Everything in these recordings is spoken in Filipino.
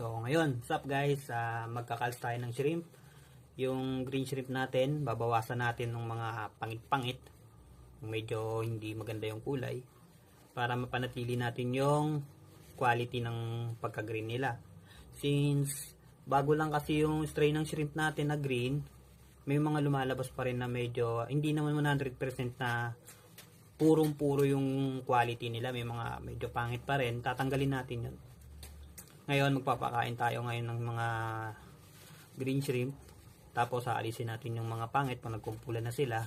So, ngayon, what's up guys? Uh, magkakals tayo ng shrimp. Yung green shrimp natin, babawasan natin ng mga pangit-pangit. Medyo hindi maganda yung kulay. Para mapanatili natin yung quality ng pagka-green nila. Since bago lang kasi yung strain ng shrimp natin na green, may mga lumalabas pa rin na medyo, hindi naman 100% na purong-puro yung quality nila. May mga medyo pangit pa rin. Tatanggalin natin yun. Ngayon, magpapakain tayo ngayon ng mga green shrimp. Tapos, aalisin natin yung mga pangit pag nagkumpulan na sila.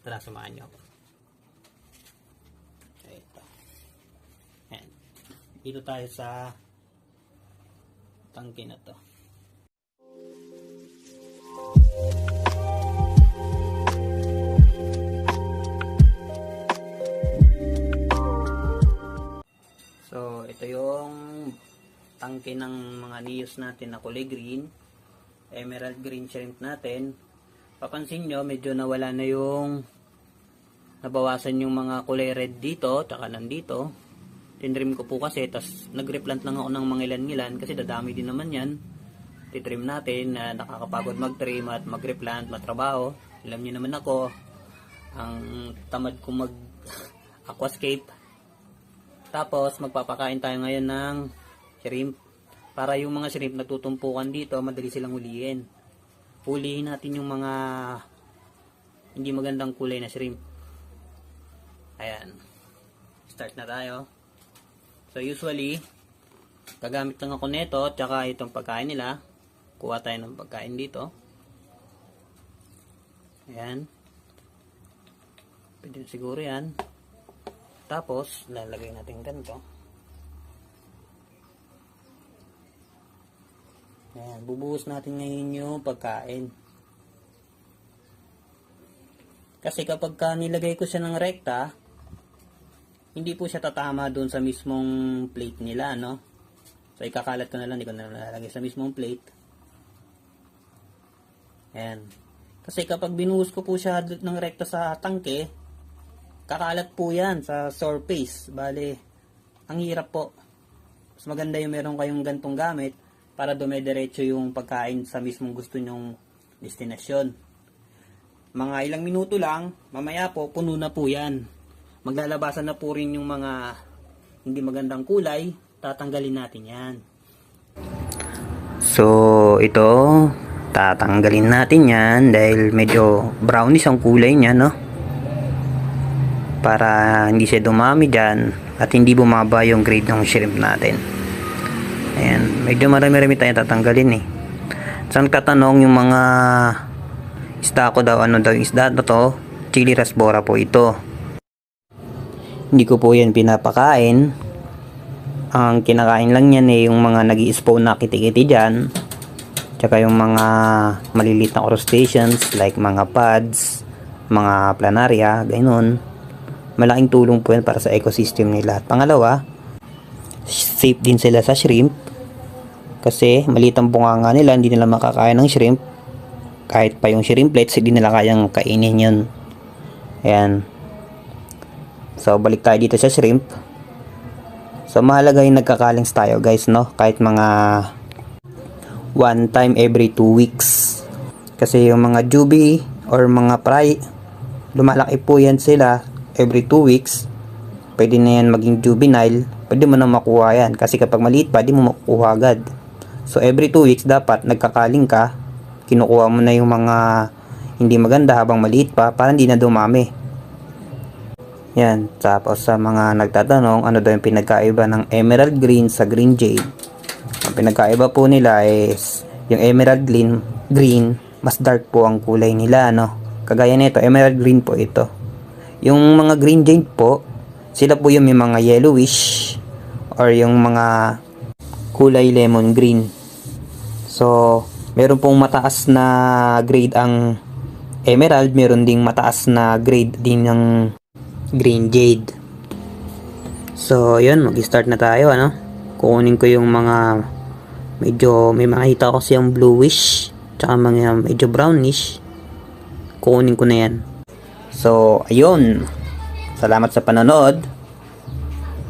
Tara, samahan nyo. ako. Ito. Dito tayo sa tangke na to. So, ito yung tangke ng mga niyos natin na kulay green. Emerald green shrimp natin. Papansin nyo, medyo nawala na yung nabawasan yung mga kulay red dito, tsaka nandito. Tinrim ko po kasi, tas nag-replant lang ako ng mga ilan-ilan kasi dadami din naman yan. Titrim natin na nakakapagod mag-trim at mag-replant, matrabaho. Alam niyo naman ako, ang tamad ko mag aquascape. Tapos, magpapakain tayo ngayon ng shrimp. Para yung mga shrimp nagtutumpukan dito, madali silang huliin. Huliin natin yung mga hindi magandang kulay na shrimp. Ayan. Start na tayo. So, usually, gagamit lang ako nito, tsaka itong pagkain nila. Kuha tayo ng pagkain dito. Ayan. Pwede siguro yan. Tapos, lalagay natin ganito. Ayan, bubuhos natin ngayon yung pagkain. Kasi kapag ka nilagay ko siya ng rekta, hindi po siya tatama doon sa mismong plate nila, no? So, ikakalat ko na lang, hindi ko na lang lalagay sa mismong plate. Ayan. Kasi kapag binuhos ko po siya ng rekta sa tangke, kakalat po yan sa surface. Bale, ang hirap po. Mas maganda yung meron kayong gantong gamit para dumediretso yung pagkain sa mismong gusto nyong destinasyon. Mga ilang minuto lang, mamaya po, puno na po yan. Maglalabasan na po rin yung mga hindi magandang kulay, tatanggalin natin yan. So, ito, tatanggalin natin yan dahil medyo brownish ang kulay niya, no? Para hindi siya dumami dyan at hindi bumaba yung grade ng shrimp natin. Ayan, medyo marami-rami tayong tatanggalin eh. Saan katanong yung mga isda ko daw, ano daw isda na to? Chili rasbora po ito. Hindi ko po yan pinapakain. Ang kinakain lang yan eh, yung mga nag spawn na kitikiti dyan. Tsaka yung mga maliliit na crustaceans like mga pads, mga planaria, ganoon. Malaking tulong po yan para sa ecosystem nila. At pangalawa, safe din sila sa shrimp. Kasi maliit ang bunganga nila, hindi nila makakain ng shrimp. Kahit pa yung shrimplets, hindi nila kayang kainin yun. Ayan. So, balik tayo dito sa shrimp. So, mahalaga yung nagkakalings tayo guys, no? Kahit mga one time every two weeks. Kasi yung mga jubi or mga fry, lumalaki po yan sila every two weeks. Pwede na yan maging juvenile. Pwede mo na makuha yan. Kasi kapag maliit pa, di mo makukuha agad. So, every two weeks, dapat nagkakaling ka. Kinukuha mo na yung mga hindi maganda habang maliit pa para hindi na dumami. Yan. Tapos sa mga nagtatanong, ano daw yung pinagkaiba ng emerald green sa green jade. Ang pinagkaiba po nila is yung emerald green, green mas dark po ang kulay nila, no? Kagaya nito, emerald green po ito. Yung mga green jade po, sila po yung may mga yellowish or yung mga kulay lemon green. So, meron pong mataas na grade ang emerald, meron ding mataas na grade din ng green jade. So, yun, mag-start na tayo, ano? Kukunin ko yung mga medyo, may makita ko siyang bluish, tsaka mga medyo brownish. Kukunin ko na yan. So, ayun. Salamat sa panonood.